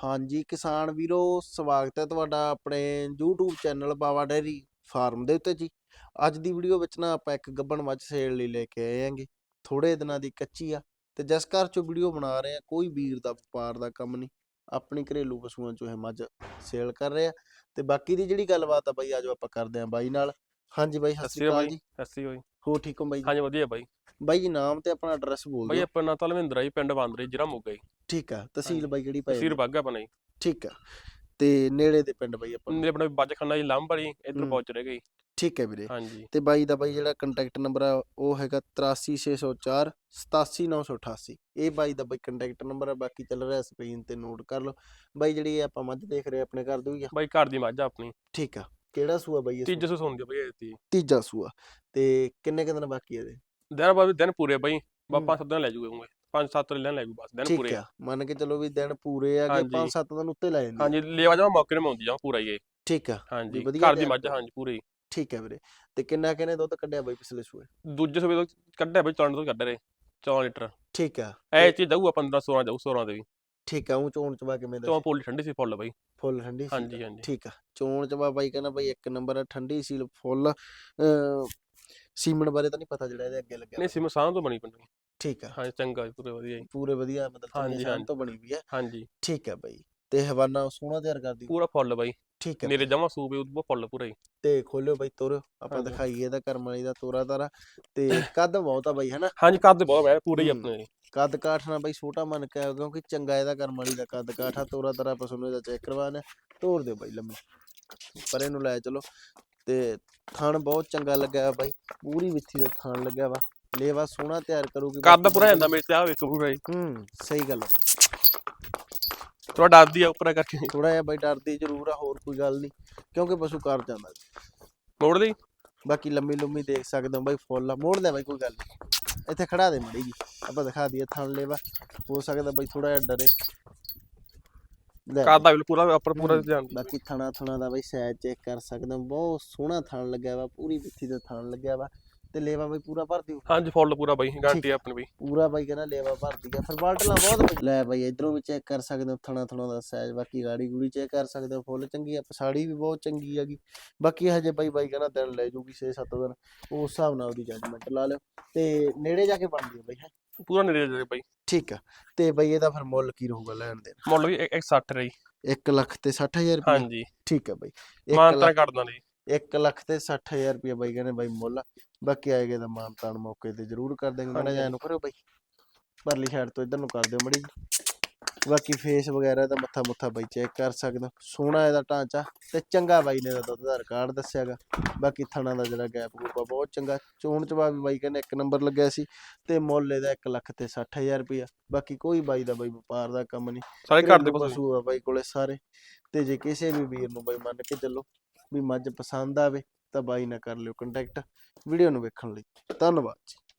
ਹਾਂਜੀ ਕਿਸਾਨ ਵੀਰੋ ਸਵਾਗਤ ਹੈ ਤੁਹਾਡਾ ਆਪਣੇ YouTube channel Bawa dairy farm ਦੇ ਉੱਤੇ ਜੀ। ਅੱਜ ਦੀ ਵੀਡੀਓ ਵਿੱਚ ਨਾ ਆਪਾਂ ਇੱਕ ਗੱਬਣ ਮੱਝ ਸੇਲ ਲਈ ਲੈ ਕੇ ਆਏ ਆਂਗੇ ਥੋੜੇ ਦਿਨਾਂ ਦੀ ਕੱਚੀ ਆ ਤੇ ਜਿਸ ਘਰ ਚੋਂ ਵੀਡੀਓ ਬਣਾ ਰਹੇ ਆ ਕੋਈ ਵੀਰ ਦਾ ਵਪਾਰ ਦਾ ਕੰਮ ਨਹੀਂ। ਆਪਣੀ ਘਰੇਲੂ ਪਸ਼ੂਆਂ ਚੋਂ ਇਹ ਮੱਝ ਸੇਲ ਕਰ ਰਹੇ ਆ ਤੇ ਬਾਕੀ ਦੀ ਜਿਹੜੀ ਗੱਲਬਾਤ ਆ ਬਾਈ ਆਜੋ ਆਪਾਂ ਕਰਦੇ ਆਂ ਬਾਈ ਨਾਲ। ਹਾਂਜੀ ਬਾਈ ਸਤਿ ਸ਼੍ਰੀ ਅਕਾਲ ਜੀ। ਸੱਸੀ ਹੋਈ ਹੋ ਠੀਕ ਹੋ ਬਾਈ? ਹਾਂਜੀ ਵਧੀਆ ਬਾਈ। ਬਾਈ ਜੀ ਨਾਮ ਤੇ ਆਪਣਾ ਐਡਰੈਸ ਬੋਲ ਬਾਈ ਦਿਓ। ਆਪਣਾ ਨਾਂ ਤਲਵਿੰਦਰ ਜੀ ਪਿੰਡ ਬਾਂਦਰੇ ਜ਼ਿਲ੍ਹਾ ਮੋਗਾ ਜੀ। ਠੀਕ ਆ ਤਹਿਸੀਲ ਬਾਈ ਕਿਹੜੀ ਪੈ ਤਹਿਸੀਲ ਬਾਗਾ ਬਣਾਈ ਠੀਕ ਆ ਤੇ ਨੇੜੇ ਦੇ ਪਿੰਡ ਬਾਈ ਆਪਾਂ ਨੂੰ। ਆਪਣੇ ਬਾਜ ਖੰਨਾ ਜੀ ਲਾਂਭਰੀ ਇੱਧਰ ਪਹੁੰਚ ਰਹੇ ਗਈ ਠੀਕ ਹੈ ਵੀਰੇ। ਹਾਂਜੀ। ਤੇ ਬਾਈ ਦਾ ਬਾਈ ਜਿਹੜਾ ਕੰਟੈਕਟ ਨੰਬਰ ਆ ਉਹ ਹੈਗਾ 83604 87988 ਇਹ ਬਾਈ ਦਾ ਬਾਈ ਕੰਟੈਕਟ ਨੰਬਰ ਆ ਬਾਕੀ ਚੱਲ ਰਿਹਾ ਸਕਰੀਨ ਤੇ ਨੋਟ ਕਰ ਲਓ। ਬਾਈ ਜਿਹੜੀ ਆਪਾਂ ਮੱਝ ਦੇਖ ਰਹੇ ਆਪਣੇ ਘਰ ਦੀ ਆ? ਬਾਈ ਘਰ ਦੀ ਮੱਝ ਆਪਣੀ। ਠੀਕ ਆ। ਕਿਹੜਾ ਸੂਆ ਬਾਈ ਤੀਜਾ ਸੂਆ ਹੁੰਦੀ ਬਾਈ ਇਹਦੀ ਤੀਜਾ ਸੂਆ। ਤੇ ਕਿੰਨੇ ਕਿ ਦਿਨ ਬਾਕੀ ਇਹਦੇ? ਦਿਨ ਬਾਅਦ ਦਿਨ ਪੂਰੇ ਬਾਈ। ਬਾਪਾ ਸਭ ਲੈ ਜੂਗੇ ਹੋਗੇ 5-7 ਲੈਣ ਲੱਗੂ ਬਸ ਦਿਨ ਠੀਕ ਪੂਰੇ। ਆ ਮੰਨ ਕੇ ਚਲੋ ਵੀ ਦਿਨ ਪੂਰੇ ਆ ਕਿ 5-7 ਦਿਨ ਉੱਤੇ ਲੈ ਜਾਂਦੇ ਆ। ਹਾਂਜੀ ਲੇਵਾ ਜਮਾ ਮੌਕੇ ਨੂੰ ਆਉਂਦੀ ਜਾਂ ਪੂਰਾ ਹੀ ਇਹ। ਠੀਕ ਆ ਹਾਂਜੀ ਵਧੀਆ ਘਰ ਮੱਝ ਹਾਂਜੀ ਪੂਰੀ। ਠੀਕ ਹੈ ਵੀਰੇ ਤੇ ਕਿੰਨਾ ਕਿਨੇ ਦੁੱਧ ਕੱਢਿਆ ਬਾਈ ਪਿਛਲੇ ਸੂਏ? ਦੂਜੇ ਸੂਬੇ ਤੋਂ ਕੱਢਿਆ ਬਈ 14 ਤੋਂ ਕੱਢ ਰਹੇ 14 ਲੀਟਰ। ਠੀਕ ਆ ਐ ਚੀਜ਼ ਦਊਗਾ 15 16 ਜਾਊ 16 ਦੇ ਵੀ। ਠੀਕ ਆ ਉਹ ਚੋਣ ਚਵਾ ਕਿਵੇਂ ਦਾ ਚੋਂ ਪੋਲੀ ਠੰਡੀ ਸੀ ਫੁੱਲ ਬਈ। ਫੁੱਲ ਠੰਡੀ ਸੀਲ। ਹਾਂਜੀ ਹਾਂਜੀ। ਠੀਕ ਆ ਚੋਣ ਚਵਾ ਬਾਈ ਕਹਿੰਦਾ ਬਾਈ ਇੱਕ ਨੰਬਰ ਠੰਡੀ ਸੀਲ ਫੁੱਲ ਅਹ, ਬਾਰੇ ਤਾਂ ਨਹੀਂ ਪਤਾ ਜਿਹੜਾ ਇਹਦੇ ਅੱਗੇ ਲੱਗਿਆ ਨਹੀਂ ਸਿਮ ਸਾਹ ਤੋਂ ਬਣੀ ਪੰਨੀ ਠੀਕ ਆ। ਹਾਂਜੀ ਚੰਗਾ ਜੀ ਪੂਰੇ ਵਧੀਆ ਜੀ। ਪੂਰੇ ਵਧੀਆ ਮਤਲਬ ਹਾਂਜੀ, ਚੰਗੇ ਸ਼ਾਨ ਹਾਂਜੀ। ਤੋਂ ਬਣੀ ਵੀ ਹੈ। ਹਾਂਜੀ। ਠੀਕ ਹੈ ਬਾਈ। ਤੇ ਹਵਾਨਾ ਸੋਹਣਾ ਤਿਆਰ ਕਰਦੀ ਪੂਰਾ ਫੁੱਲ ਬਾਈ। ਠੀਕ ਹੈ ਮੇਰੇ ਜਮਾ ਸੂਬੇ ਉਹ ਫੁੱਲ ਪੂਰਾ। ਹੀ ਤੇ ਖੋਲਿਓ ਬਾਈ ਤੋਰਿਓ ਆਪਾਂ ਹਾਂਜੀ। ਦਿਖਾਈਏ ਇਹਦਾ ਕਰਮ ਵਾਲੀ ਦਾ ਤੋਰਾ ਤਾਰਾ। ਤੇ ਕੱਦ ਬਹੁਤ ਆ ਬਾਈ ਹਨਾ? ਹਾਂਜੀ ਕੱਦ ਬਹੁਤ ਹੈ ਪੂਰੇ ਹੀ ਹੂੰ। ਆਪਣੇ। ਕੱਦ ਕਾਠ ਨਾ ਬਾਈ ਛੋਟਾ ਮੰਨ ਕੇ ਕਿਉਂਕਿ ਚੰਗਾ ਇਹਦਾ ਕਰਮ ਵਾਲੀ ਦਾ ਕੱਦ ਕਾਠ ਆ ਤੋਰਾ ਤਾਰਾ ਆਪਾਂ ਤੁਹਾਨੂੰ ਇਹਦਾ ਚੈੱਕ ਕਰਵਾਣਾ ਤੋਰ ਦਿਓ ਬਾਈ ਲੰਮੀ। ਪਰ ਇਹਨੂੰ ਲੈ ਚਲੋ। ਤੇ ਥਣ ਬਹੁਤ ਚੰਗਾ ਲੱਗਾ ਹੈ ਬਾਈ। ਪੂਰੀ ਵਿੱਥੀ ਦਾ ਥਣ ਲੱਗਿਆ ਵਾ। ਲੇਵਾ ਸੋਹਣਾ ਤਿਆਰ ਕਰੂਗੀ ਕੱਦ ਪੂਰਾ ਜਾਂਦਾ ਮੇਰੇ ਤੇ ਆ ਵੇਖੋ ਪੂਰਾ ਹੀ ਹੂੰ ਸਹੀ ਗੱਲ ਥੋੜਾ ਡਰਦੀ ਆ ਉੱਪਰ ਕਰਕੇ। ਥੋੜਾ ਜਿਹਾ ਬਾਈ ਡਰਦੀ ਜ਼ਰੂਰ ਆ ਹੋਰ ਕੋਈ ਗੱਲ ਨਹੀਂ ਕਿਉਂਕਿ ਪਸ਼ੂ ਕਰ ਜਾਂਦਾ ਮੋੜ ਲਈ? ਬਾਕੀ ਲੰਮੀ ਲੰਮੀ ਦੇਖ ਸਕਦੇ ਹੋ ਬਾਈ ਫੁੱਲ ਆ। ਮੋੜ ਲੈ ਬਾਈ ਕੋਈ ਗੱਲ ਨਹੀਂ। ਇੱਥੇ ਖੜਾ ਦੇ ਮੜੀ ਜੀ। ਆਪਾਂ ਦਿਖਾ ਦਈਏ ਥਣ ਲੇਵਾ। ਹੋ ਸਕਦਾ ਬਾਈ ਥੋੜਾ ਜਿਹਾ ਡਰੇ। ਕੱਦ ਵੀ ਪੂਰਾ ਉੱਪਰ ਪੂਰਾ ਜਾਂਦੀ ਬਾਕੀ ਥਣਾ ਥਣਾ ਦਾ ਬਾਈ ਸਾਈਜ਼ ਚੈੱਕ ਕਰ ਸਕਦੇ ਹੋ। ਬਹੁਤ ਸੋਹਣਾ ਥਣ ਲੱਗਿਆ ਵਾ ਪੂਰੀ ਵਿੱਥੀ ਦਾ ਥਣ ਲੱਗਿਆ ਵਾ। ਤੇ ਲੇਵਾ ਬਾਈ ਪੂਰਾ ਭਰਦੀ। ਹਾਂਜੀ ਫੁੱਲ ਪੂਰਾ ਬਾਈ ਗਾਰੰਟੀ। ਆਪਣੀ ਬਈ। ਪੂਰਾ ਬਾਈ ਕਹਿੰਦਾ ਲੇਵਾ ਭਰਦੀ ਆ ਫਿਰ ਬਾਲਟਲਾ ਬਹੁਤ। ਲੈ ਬਾਈ ਇਧਰੋਂ ਵੀ ਚੈੱਕ ਕਰ ਸਕਦੇ ਹੋ ਥਣਾ ਥਣਾ ਦਾ ਸਾਈਜ਼ ਬਾਕੀ ਗਾੜੀ ਗੂੜੀ ਚੈੱਕ ਕਰ ਸਕਦੇ ਹੋ ਫੁੱਲ ਚੰਗੀ ਆ ਪਸਾੜੀ ਵੀ ਬਹੁਤ ਚੰਗੀ ਹੈਗੀ। ਬਾਕੀ ਹਜੇ ਬਾਈ ਬਾਈ ਕਹਿੰਦਾ ਦਿਨ ਲੈ ਜੂਗੀ 6-7 ਦਿਨ ਉਸ ਹਿਸਾਬ ਨਾਲ ਉਹਦੀ ਜੱਜਮੈਂਟ ਲਾ ਲਿਓ। ਤੇ ਨੇੜੇ ਜਾ ਕੇ ਬਣਦੀ ਹੈ ਬਾਈ ਹੈਂ। ਪੂਰਾ ਨੇੜੇ ਜਾ ਬਾਈ। ਠੀਕ ਆ ਤੇ ਬਾਈ ਇਹਦਾ ਫਿਰ ਮੁੱਲ ਕੀ ਰਹੂਗਾ ਲੈਣ ਦੇ ਮੁੱਲ ਵੀ 160 ਰਹੀ। 1 ਲੱਖ ਤੇ 60000 ਰੁਪਏ ਹਾਂਜੀ। ਠੀਕ ਆ ਬਾਈ 1 ਮਾਨਤਾ ਲੱਖ ਕਰ ਦਾਂਗੇ 1 ਲੱਖ ਤੇ 60000 ਰੁਪਏ ਬਾਈ ਕਹਿੰਦੇ ਬਾਈ ਮੁੱਲ ਬਾਕੀ ਆਏਗਾ ਤਾਂ ਮਾਨਤਾਨ ਮੌਕੇ ਤੇ ਜ਼ਰੂਰ ਕਰ ਦੇਂਗੇ ਮੜਾ ਜਾਨ ਨੂੰ ਕਰੋ ਬਾਈ। ਪਰਲੀ ਸਾਈਡ ਤੋਂ ਇਧਰ ਨੂੰ ਕਰ ਦਿਓ ਮੜੀ ਬਾਕੀ ਫੇਸ ਵਗੈਰਾ ਦਾ ਮੱਥਾ ਮੁੱਥਾ ਬਾਈ ਚੈੱਕ ਕਰ ਸਕਦੇ ਹੋ। ਸੋਹਣਾ ਇਹਦਾ ਢਾਂਚਾ ਤੇ ਚੰਗਾ ਬਾਈ ਨੇ ਦਾ ਦੁੱਧ ਦਾ ਰਿਕਾਰਡ ਦੱਸਿਆਗਾ ਬਾਕੀ ਥਣਾ ਦਾ ਜਿਹੜਾ ਗੈਪ ਗੂਪ ਬਹੁਤ ਚੰਗਾ। ਚੋਣ ਚਵਾ ਵੀ ਬਾਈ ਕਹਿੰਦੇ ਇੱਕ ਨੰਬਰ ਲੱਗਿਆ ਸੀ ਤੇ ਮੁੱਲ ਇਹਦਾ 1 ਲੱਖ ਤੇ 60000 ਰੁਪਇਆ ਬਾਕੀ ਕੋਈ ਬਾਈ ਦਾ ਬਾਈ ਵਪਾਰ ਦਾ ਕੰਮ ਨਹੀਂ। ਸਾਰੇ ਘਰ ਦੇ ਪਸ਼ੂ ਆ ਬਾਈ ਕੋਲੇ ਸਾਰੇ। ਤੇ ਜੇ ਕਿਸੇ ਵੀ ਵੀਰ ਨੂੰ ਬਾਈ ਮੰਨ ਕੇ ਚੱਲੋ ਵੀ ਮੱਝ ਪਸੰਦ ਆਵੇ ਤਾਂ ਬਾਈ ਨਾਲ ਕਰ ਲਿਓ ਕੰਟੈਕਟ ਵੀਡੀਓ ਨੂੰ ਵੇਖਣ ਲਈ। ਧੰਨਵਾਦ ਜੀ।